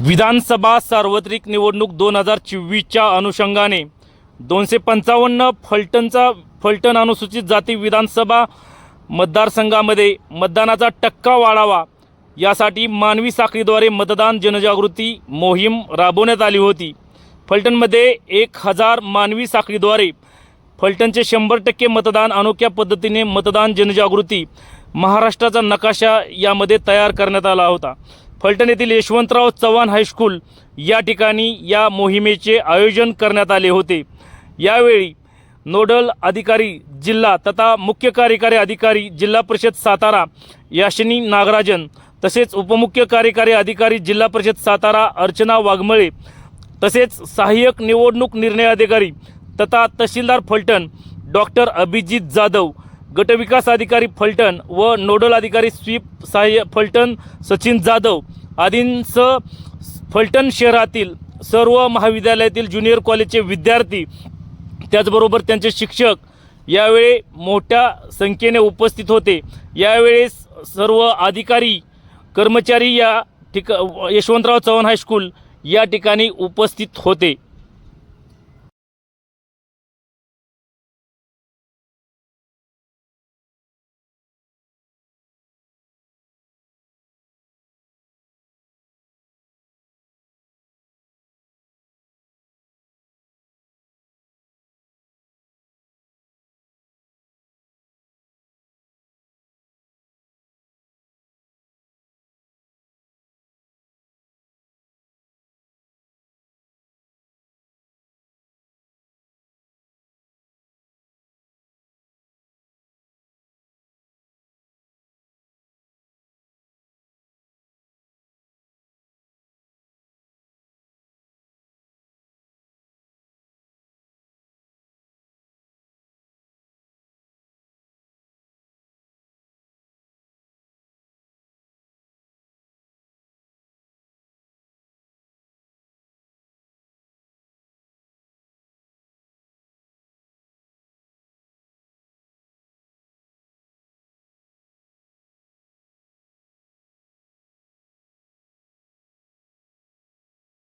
विधानसभा सार्वत्रिक निवडणूक दोन हजार चोवीसच्या अनुषंगाने दोनशे पंचावन्न फलटणचा फलटण अनुसूचित जाती विधानसभा मतदारसंघामध्ये मतदानाचा टक्का वाढावा यासाठी मानवी साखळीद्वारे मतदान जनजागृती मोहीम राबवण्यात आली होती. फलटणमध्ये एक हजार मानवी साखळीद्वारे फलटणचे शंभर टक्के मतदान अनोख्या पद्धतीने मतदान जनजागृती महाराष्ट्राचा नकाशा यामध्ये तयार करण्यात आला होता. फलटण येथील यशवंतराव चव्हाण हायस्कूल या ठिकाणी या मोहिमेचे आयोजन करण्यात आले होते. यावेळी नोडल अधिकारी जिल्हा तथा मुख्य कार्यकारी अधिकारी जिल्हा परिषद सातारा याशिनी नागराजन तसेच उपमुख्य कार्यकारी अधिकारी जिल्हा परिषद सातारा अर्चना वाघमळे तसेच सहाय्यक निवडणूक निर्णय अधिकारी तथा तहसीलदार फलटण डॉक्टर अभिजित जाधव गटविकास अधिकारी फलटण व नोडल अधिकारी स्वीप सहाय्य फलटण सचिन जाधव आदींसह फलटण शहरातील सर्व महाविद्यालयातील ज्युनियर कॉलेजचे विद्यार्थी त्याचबरोबर त्यांचे शिक्षक यावेळी मोठ्या संख्येने उपस्थित होते. यावेळेस सर्व अधिकारी कर्मचारी या ठिका यशवंतराव चव्हाण हायस्कूल या ठिकाणी उपस्थित होते.